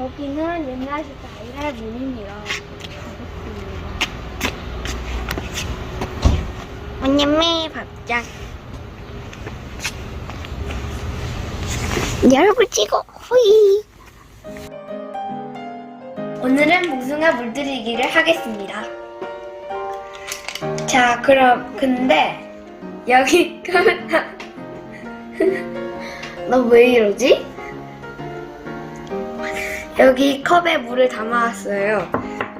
여기는 옛날식 아이랄 문입니다. 언니미 밥장. 여러분 찍어 후이. 오늘은 무궁화 물들이기를 하겠습니다. 자, 그럼 근데 여기 카메라 너 왜 이러지? 여기 컵에 물을 담아왔어요.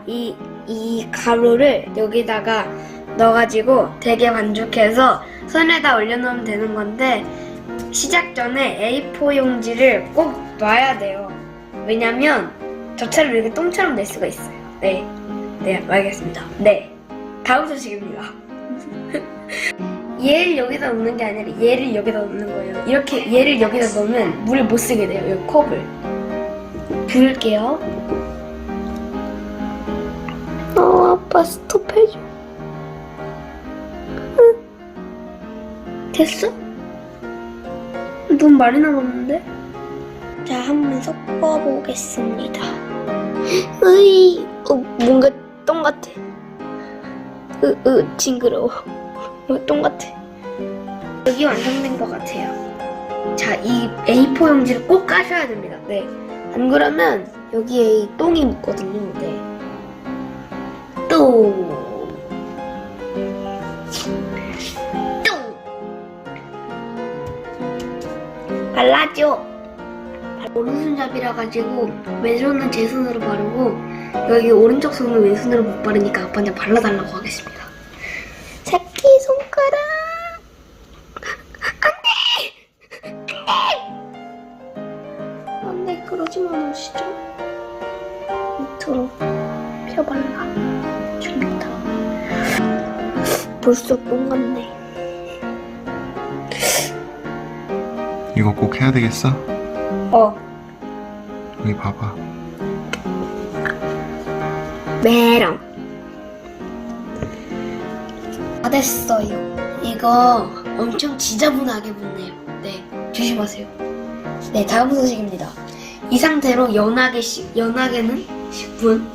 이, 이 가루를 여기다가 넣어가지고 되게 반죽해서 손에다 올려놓으면 되는 건데 시작 전에 A4 용지를 꼭 놔야 돼요. 왜냐면 저처럼 이렇게 똥처럼 낼 수가 있어요. 네. 네, 알겠습니다. 네. 다음 소식입니다. 얘를 여기다 넣는 게 아니라 얘를 여기다 넣는 거예요. 이렇게 얘를 여기다 넣으면 물을 못 쓰게 돼요. 이 컵을. 부을게요. 어, 아빠 스톱해줘. 응. 됐어? 너무 많이 남았는데? 자, 한번 섞어보겠습니다. 으이, 어, 뭔가 똥 같아. 으, 으, 징그러워. 똥 같아. 여기 완성된 것 같아요. 자, 이 A4 용지를 꼭 까셔야 됩니다. 네. 안 그러면 여기에 이 똥이 묻거든요. 네. 또. 또. 발라줘. 오른손잡이라 가지고 왼손은 제 손으로 바르고 여기 오른쪽 손은 왼손으로 못 바르니까 아빠한테 발라달라고 하겠습니다. 밑으로 펴발라 줍니다. 벌써 똥 같네. 이거 꼭 해야 되겠어? 어. 여기 봐봐. 메롱. 다 됐어요. 이거 엄청 지저분하게 붙네요. 네, 조심하세요. 네, 다음 소식입니다. 이 상태로 연하게 시, 연하게는 10분.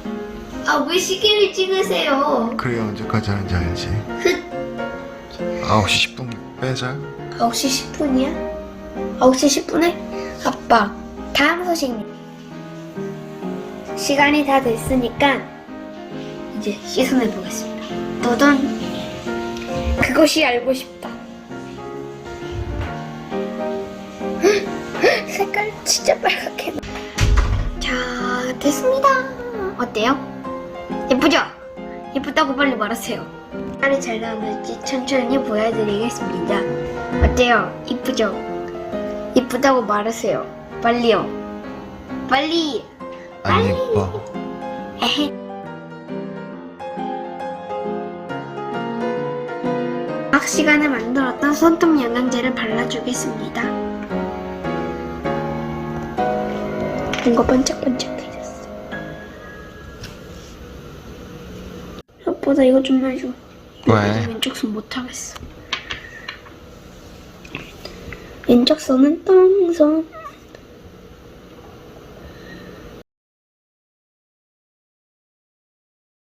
아, 왜 시계를 찍으세요? 그래야 언제까지 하는지 알지. 흑. 9시 10분 빼자. 9시 10분이야? 9시 10분에? 아빠, 다음 소식입니다. 시간이 다 됐으니까 이제 시선해 보겠습니다. 너던 그것이 알고 싶다. 헉, 색깔 진짜 빨갛게. 나- 자, 됐습니다. 어때요? 예쁘죠? 예쁘다고 빨리 말하세요. 색깔이 잘 나왔는지 천천히 보여드리겠습니다. 어때요? 이쁘죠? 이쁘다고 말하세요. 빨리요. 빨리. 안 예뻐. 에헤. 과학 시간에 만들었던 손톱 영양제를 발라주겠습니다. 뭔가 반짝반짝해 아빠 나 이거 좀 해줘. 왜? 왼쪽 손 못하겠어. 왼쪽 손은 똥손.